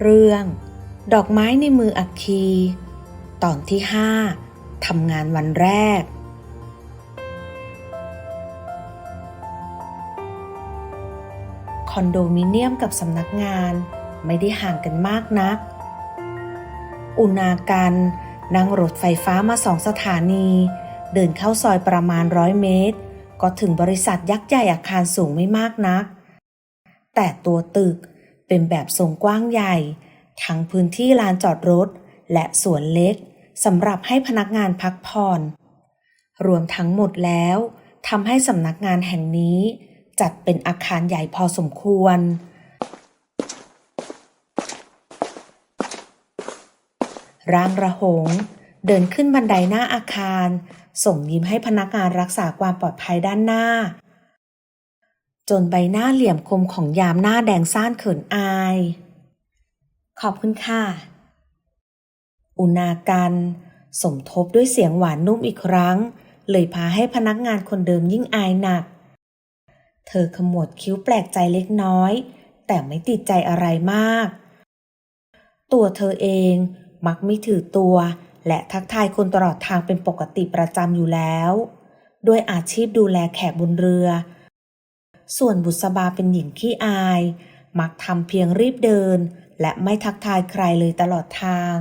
เรื่อง ดอกไม้ในมืออัคคี ตอนที่ห้าทำงานวันแรก คอนโดมิเนียมกับสำนักงานไม่ได้ห่างกันมากนัก อุณากันนั่งรถไฟฟ้ามาสองสถานี เดินเข้าซอยประมาณร้อยเมตร ก็ถึงบริษัทยักษ์ใหญ่อาคารสูงไม่มากนัก แต่ตัวตึก เป็นแบบทรงกว้างใหญ่ ทั้งพื้นที่ลานจอดรถ และสวนเล็กสำหรับให้พนักงานพักผ่อน รวมทั้งหมดแล้วทำให้สำนักงานแห่งนี้ จัดเป็นอาคารใหญ่พอสมควร ร่างระหง เดินขึ้นบันไดหน้าอาคาร ส่งยิ้มให้พนักงานรักษาความปลอดภัยด้านหน้า จนใบหน้าเหลี่ยมคมของยามหน้าแดงซ่านเขินอาย ขอบคุณค่ะ อุณากัน สมทบด้วยเสียงหวานนุ่มอีกครั้ง เลยพาให้พนักงานคนเดิมยิ่งอายหนัก เธอขมวดคิ้วแปลกใจเล็กน้อย แต่ไม่ติดใจอะไรมาก ตัวเธอเองมักไม่ถือตัว และทักทายคนตลอดทางเป็นปกติประจำอยู่แล้ว ด้วยอาชีพดูแลแขกบนเรือ ส่วนบุษบาเป็นหญิงขี้อาย มักทำเพียงรีบเดิน และไม่ทักทายใครเลยตลอดทาง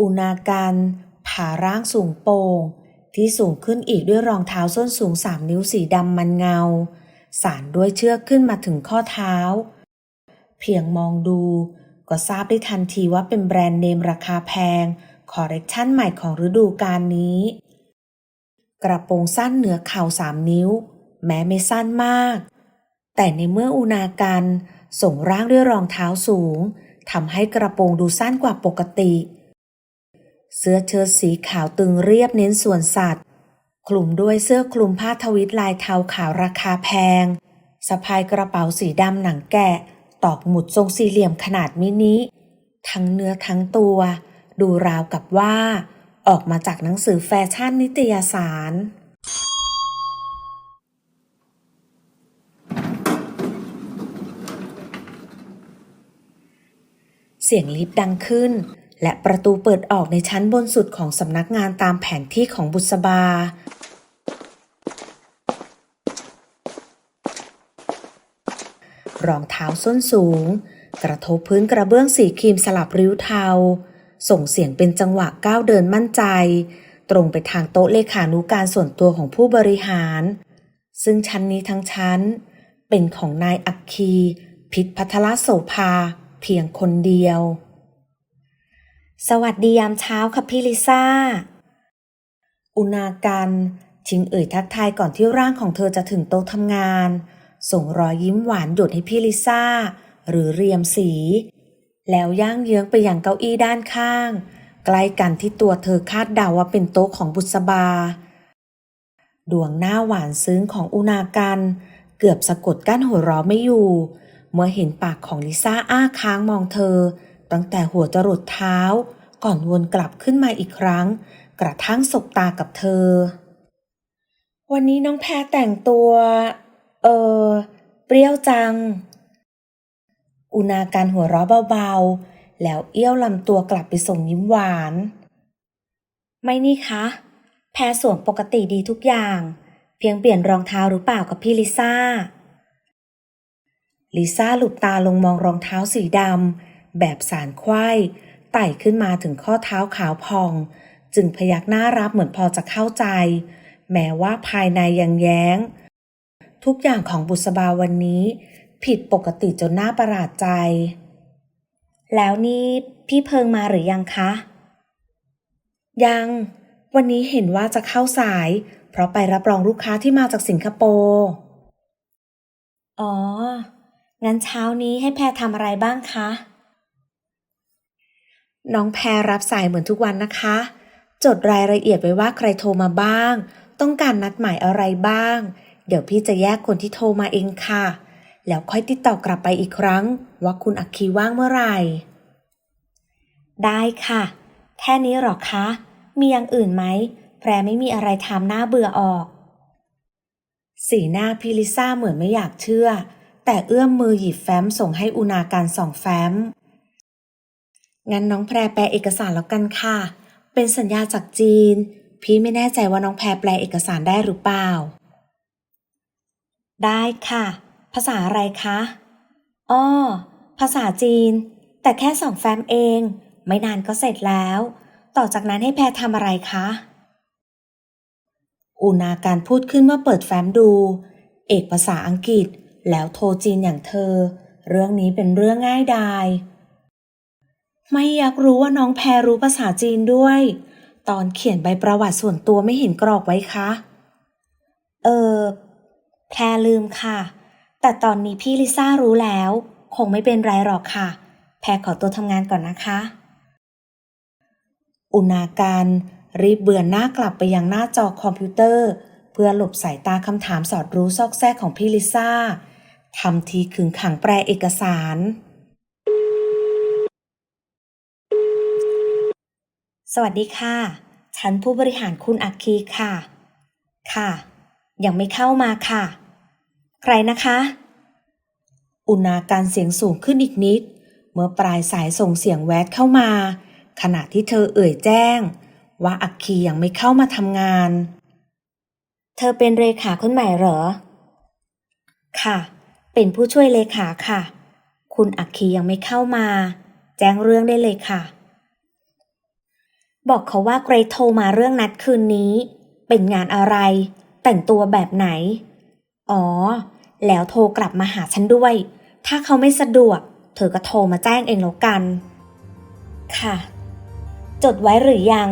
อุณากันผ่าร่างสูงโป่งที่สูงขึ้นอีกด้วยรองเท้าส้นสูงสามนิ้วสีดำมันเงา สานด้วยเชือกขึ้นมาถึงข้อเท้า เพียงมองดูก็ทราบได้ทันทีว่าเป็นแบรนด์เนมราคาแพง คอร์เรคชันใหม่ของฤดูกาลนี้ กระโปรงสั้นเหนือเข่าสามนิ้ว แม้ไม่สั้นมาก แต่ในเมื่ออุณากันส่งร่างด้วยรองเท้าสูงทำให้กระโปรงดูสั้นกว่าปกติ เสื้อเชิ้ตสีขาวตึงเรียบเน้นส่วนสัตว์ คลุมด้วยเสื้อคลุมผ้าทวิตลายเทาขาวราคาแพงสะพายกระเป๋าสีดำหนังแกะ ตอกหมุดทรงสี่เหลี่ยมขนาดมินิ ทั้งเนื้อทั้งตัว ดูราวกับว่า ออกมาจากหนังสือแฟชั่นนิตยสาร สียงลิฟต์ดังขึ้น และประตูเปิดออกในชั้นบนสุดของสำนักงานตามแผนที่ของบุษบา รองเท้าส้นสูง กระทบพื้นกระเบื้องสีครีมสลับริ้วเทา ส่งเสียงเป็นจังหวะก้าวเดินมั่นใจ ตรงไปทางโต๊ะเลขานุการส่วนตัวของผู้บริหาร ซึ่งชั้นนี้ทั้งชั้น เป็นของนายอัคคี พิษพัทรโสภา เพียงคนเดียว สวัสดียามเช้าค่ะพี่ลิซ่า อุณากันชิงเอ่ยทักทายก่อนที่ร่างของเธอจะถึงโต๊ะทำงาน ส่งรอยยิ้มหวานหยดให้พี่ลิซ่า หรือเรียมสี แล้วย่างเยื้องไปยังเก้าอี้ด้านข้าง ใกล้กันที่ตัวเธอคาดเดาว่าเป็นโต๊ะของบุษบา ดวงหน้าหวานซึ้งของอุณากันเกือบสะกดกั้นหัวเราะไม่อยู่ เมื่อเห็นปากของลิซ่าอ้าค้างมองเธอ ตั้งแต่หัวจรดเท้า ก่อนวนกลับขึ้นมาอีกครั้ง กระทั่งสบตากับเธอ วันนี้น้องแพรแต่งตัว เออ เปรี้ยวจัง อุณาการหัวเราะเบาๆ แล้วเอี้ยวลำตัวกลับไปส่งยิ้มหวาน ไม่นี่คะ แพรสวมปกติดีทุกอย่าง เพียงเปลี่ยนรองเท้าหรือเปล่ากับพี่ลิซ่า ลิซ่าหลุบตาลงมองรองเท้าสีดำแบบสารไขว้ไต่ขึ้นมาถึงข้อเท้าขาวพอง จึงพยักหน้ารับเหมือนพอจะเข้าใจ แม้ว่าภายในยังแย้ง ทุกอย่างของบุษบาวันนี้ ผิดปกติจนน่าประหลาดใจ แล้วนี่พี่เพิงมาหรือยังคะ ยัง วันนี้เห็นว่าจะเข้าสาย เพราะไปรับรองลูกค้าที่มาจากสิงคโปร์ อ๋อ งั้นเช้านี้ให้แพรทำอะไรบ้างคะ น้องแพรรับสายเหมือนทุกวันนะคะ จดรายละเอียดไว้ว่าใครโทรมาบ้าง ต้องการนัดหมายอะไรบ้าง เดี๋ยวพี่จะแยกคนที่โทรมาเองค่ะ แล้วค่อยติดต่อกลับไปอีกครั้ง ว่าคุณอัคคีว่างเมื่อไหร่ ได้ค่ะ แค่นี้หรอคะ มีอย่างอื่นไหม แพรไม่มีอะไรทำหน้าเบื่อออก สีหน้าพิลิซ่าเหมือนไม่อยากเชื่อ แต่เอื้อมมือหยิบแฟ้มส่งให้อุณาการสองแฟ้ม งั้นน้องแพรแปลเอกสารแล้วกันค่ะ เป็นสัญญาจากจีน พี่ไม่แน่ใจว่าน้องแพรแปลเอกสารได้หรือเปล่า ได้ค่ะ ภาษาอะไรคะ อ้อ ภาษาจีน แต่แค่สองแฟ้มเอง ไม่นานก็เสร็จแล้ว ต่อจากนั้นให้แพรทำอะไรคะ อุณาการพูดขึ้นเมื่อเปิดแฟ้มดู เอกภาษาอังกฤษ แล้วโทรจีนอย่างเธอ เรื่องนี้เป็นเรื่องง่ายดาย ไม่อยากรู้ว่าน้องแพรรู้ภาษาจีนด้วย ตอนเขียนใบประวัติส่วนตัวไม่เห็นกรอกไว้คะ เออ แพรลืมค่ะ แต่ตอนนี้พี่ลิซ่ารู้แล้ว คงไม่เป็นไรหรอกค่ะ แพรขอตัวทำงานก่อนนะคะ อุณาการรีบเบือนหน้ากลับไปยังหน้าจอคอมพิวเตอร์ เพื่อหลบสายตาคำถามสอดรู้ซอกแซกของพี่ลิซ่า ทำทีขึงขังแปลเอกสาร สวัสดีค่ะ ฉันผู้บริหารคุณอักคีค่ะ ค่ะ ยังไม่เข้ามาค่ะ ใครนะคะ อุณาการเสียงสูงขึ้นอีกนิด เมื่อปลายสายส่งเสียงแวดเข้ามา ขณะที่เธอเอ่ยแจ้ง ว่าอักคียังไม่เข้ามาทำงาน เธอเป็นเลขาคนใหม่เหรอ ค่ะ เป็นผู้ช่วยเลขาค่ะ คุณอักคียังไม่เข้ามา แจ้งเรื่องได้เลยค่ะ บอกเขาว่าเกรทโทรมาเรื่องนัดคืนนี้ เป็นงานอะไร แต่งตัวแบบไหน อ๋อ แล้วโทรกลับมาหาฉันด้วย ถ้าเขาไม่สะดวก เธอก็โทรมาแจ้งเองแล้วกัน ค่ะ จดไว้หรือยัง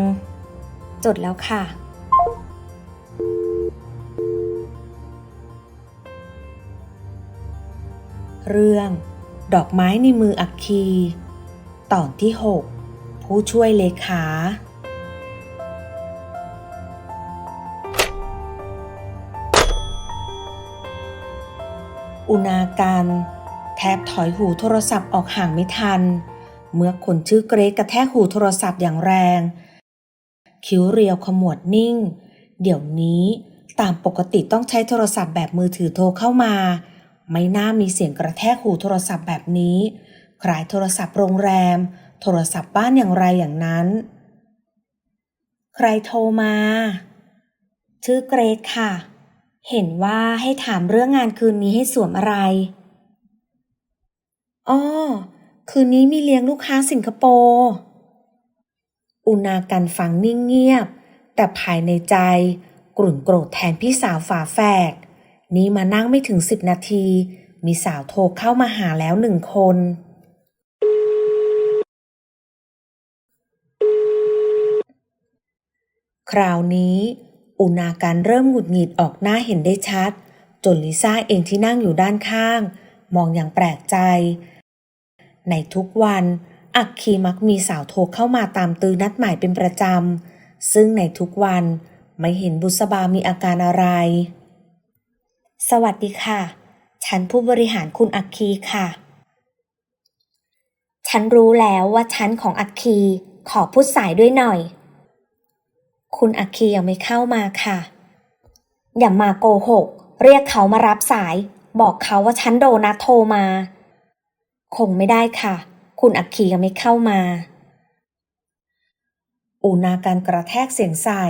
จดแล้วค่ะ เรื่อง ดอกไม้ในมืออักคี ตอนที่ 6 ผู้ช่วยเลขา อุณาการแทบถอยหูโทรศัพท์ออกห่างไม่ทัน เมื่อคนชื่อเกรซกระแทกหูโทรศัพท์อย่างแรง คิ้วเรียวขมวดนิ่ง เดี๋ยวนี้ตามปกติต้องใช้โทรศัพท์แบบมือถือโทรเข้ามา ไม่น่ามีเสียงกระแทกหูโทรศัพท์แบบนี้คล้ายโทรศัพท์โรงแรม โทรศัพท์บ้านอย่างไรอย่างนั้น ใครโทรมา ชื่อเกรซค่ะ เห็นว่าให้ถามเรื่องงานคืนนี้ให้สวมอะไรอ้อคืนนี้มีเลี้ยงลูกค้าสิงคโปร์ อุณากันฟังนิ่งเงียบ แต่ภายในใจกลุ่นโกรธแทนพี่สาวฝาแฝด นี่มานั่งไม่ถึงสิบนาที มีสาวโทรเข้ามาหาแล้วหนึ่งคน คราวนี้ อุณาการเริ่มหงุดหงิดออกหน้าเห็นได้ชัด จนลิซ่าเองที่นั่งอยู่ด้านข้าง มองอย่างแปลกใจ ในทุกวัน อักคีมักมีสาวโทรเข้ามาตามตือนัดหมายเป็นประจำ ซึ่งในทุกวันไม่เห็นบุษบามีอาการอะไร สวัสดีค่ะ ฉันผู้บริหารคุณอักคีค่ะ ฉันรู้แล้วว่าฉันของอักคี ขอพูดสายด้วยหน่อย คุณอักคียังไม่เข้ามาค่ะ อย่ามาโกหก เรียกเขามารับสาย บอกเขาว่าฉันโดนัทโทรมา คงไม่ได้ค่ะ คุณอักคียังไม่เข้ามา อูนาการกระแทกเสียงใส่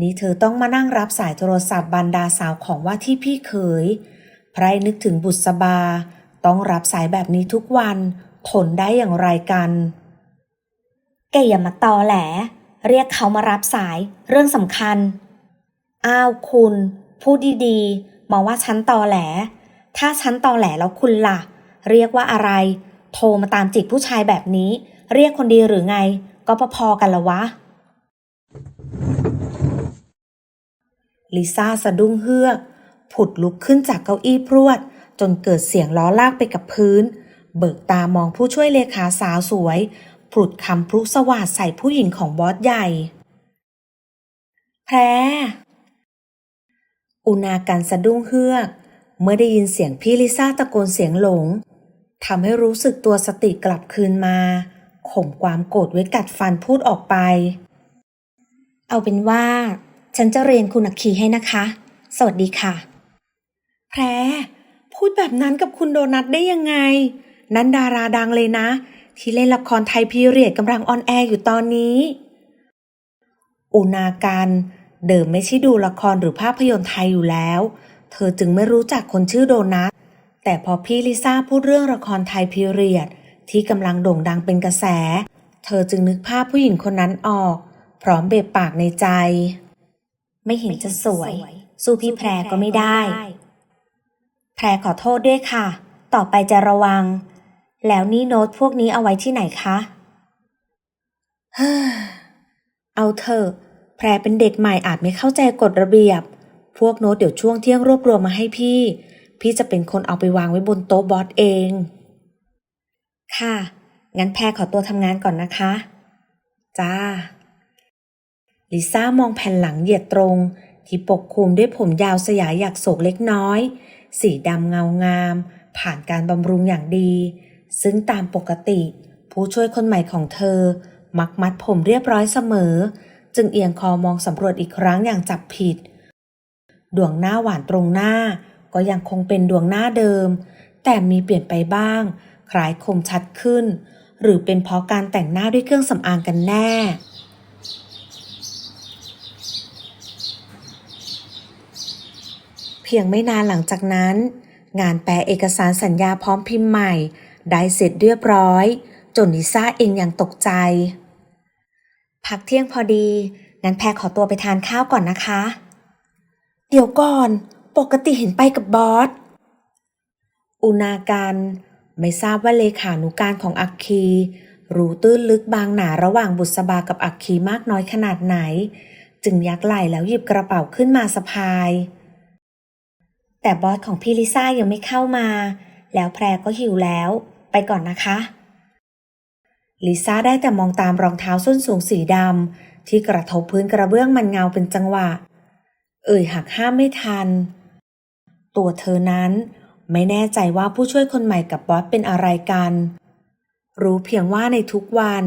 นี่เธอต้องมานั่งรับสายโทรศัพท์บรรดาสาวของว่าที่พี่เขยไพรนึกถึงบุษบา ต้องรับสายแบบนี้ทุกวัน ทนได้อย่างไรกัน แกอย่ามาตอแหล เรียกเขามารับสายเรื่องสำคัญ อ้าวคุณ พูดดีๆมาว่าฉันตอแหล ถ้าฉันตอแหลแล้วคุณล่ะ เรียกว่าอะไร โทรมาตามจิกผู้ชายแบบนี้ เรียกคนดีหรือไง ก็พอๆกันละวะ ลิซ่าสะดุ้งเฮือก ผุดลุกขึ้นจากเก้าอี้พรวด จนเกิดเสียงล้อลากไปกับพื้น เบิกตามองผู้ช่วยเลขาสาวสวยผุดคำพลุสวาดใส่ผู้หญิงของบอสใหญ่ แพร อุณาการสะดุ้งเฮือก เมื่อได้ยินเสียงพี่ลิซ่าตะโกนเสียงหลงทำให้รู้สึกตัวสติกลับคืนมา ข่มความโกรธไว้กัดฟันพูดออกไป เอาเป็นว่า ฉันจะเรียนคุณอักคีให้นะคะ สวัสดีค่ะ แพร พูดแบบนั้นกับคุณโดนัทได้ยังไง นั้นดาราดังเลยนะ ที่เล่นละครไทยพีเรียดกำลังออนแอร์อยู่ตอนนี้ อุณาการเดิมไม่ใช่ดูละครหรือภาพยนตร์ไทยอยู่แล้ว เธอจึงไม่รู้จักคนชื่อโดนัท แต่พอพี่ลิซ่าพูดเรื่องละครไทยพีเรียด ที่กำลังโด่งดังเป็นกระแส เธอจึงนึกภาพผู้หญิงคนนั้นออก พร้อมเบะปากในใจ ไม่เห็นจะสวย สู้พี่แพรก็ไม่ได้ แพรขอโทษด้วยค่ะ ต่อไปจะระวัง แล้วนี่โน้ตพวกนี้เอาไว้ที่ไหนคะเฮ้อเอาเถอะแพรเป็นเด็กใหม่อาจไม่เข้าใจกฎระเบียบ พวกโน้ตเดี๋ยวช่วงเที่ยงรวบรวมมาให้พี่ พี่จะเป็นคนเอาไปวางไว้บนโต๊ะบอสเอง ค่ะ งั้นแพรขอตัวทำงานก่อนนะคะ จ้า ลิซ่ามองแผ่นหลังเหยียดตรง ที่ปกคลุมด้วยผมยาวสยายหยักโศกเล็กน้อย สีดำเงางาม ผ่านการบำรุงอย่างดี ซึ่งตามปกติ ผู้ช่วยคนใหม่ของเธอ มักมัดผมเรียบร้อยเสมอ จึงเอียงคอมองสำรวจอีกครั้งอย่างจับผิด ดวงหน้าหวานตรงหน้า ก็ยังคงเป็นดวงหน้าเดิม แต่มีเปลี่ยนไปบ้าง คล้ายคมชัดขึ้น หรือเป็นเพราะการแต่งหน้าด้วยเครื่องสำอางกันแน่ พียงไม่นานหลังจากนั้น งานแปลเอกสารสัญญาพร้อมพิมพ์ใหม่ ได้เสร็จเรียบร้อย จนลิซ่าเองยังตกใจ พักเที่ยงพอดี งั้นแพรขอตัวไปทานข้าวก่อนนะคะ เดี๋ยวก่อน ปกติเห็นไปกับบอส อุณาการไม่ทราบว่าเลขานุการของอักคี รู้ตื้นลึกบางหนาระหว่างบุษบากับอักคีมากน้อยขนาดไหน จึงยักไหล่แล้วหยิบกระเป๋าขึ้นมาสะพาย แต่บอสของพี่ลิซ่ายังไม่เข้ามา แล้วแพรก็หิวแล้ว ไปก่อนนะคะ ลิซ่าได้แต่มองตามรองเท้าส้นสูงสีดำที่กระทบพื้นกระเบื้องมันเงาเป็นจังหวะ เอ่ยหักห้ามไม่ทัน ตัวเธอนั้นไม่แน่ใจว่าผู้ช่วยคนใหม่กับบอสเป็นอะไรกัน รู้เพียงว่าในทุกวัน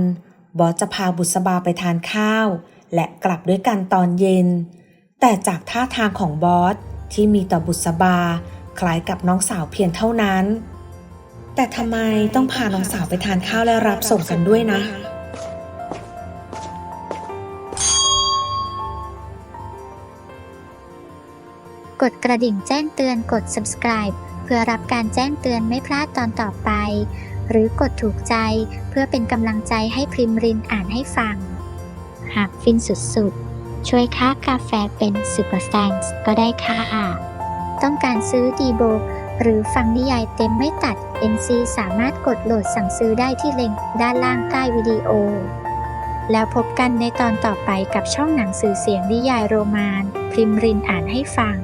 บอสจะพาบุษบาไปทานข้าว และกลับด้วยกันตอนเย็น แต่จากท่าทางของบอส ที่มีต่อบุษบา คล้ายกับน้องสาวเพียงเท่านั้น แต่ทำไมต้องพาน้องสาวไปทานข้าวและรับส่งกันด้วยนะ กดกระดิ่งแจ้งเตือนกด subscribe เพื่อรับการแจ้งเตือนไม่พลาดตอนต่อไป หรือกดถูกใจเพื่อเป็นกำลังใจให้พริมรินอ่านให้ฟัง หากฟินสุดๆ ช่วยค่ากาแฟเป็นซูเปอร์ a ต k ์ก็ได้ค่ะ ต้องการซื้อดีโบ หรือฟังนิยายเต็มไม่ตัด NC สามารถกดโหลดสั่งซื้อได้ที่ลิงก์ด้านล่างใต้วิดีโอ แล้วพบกันในตอนต่อไปกับช่องหนังสือเสียงนิยายโรมาน พริมรินอ่านให้ฟัง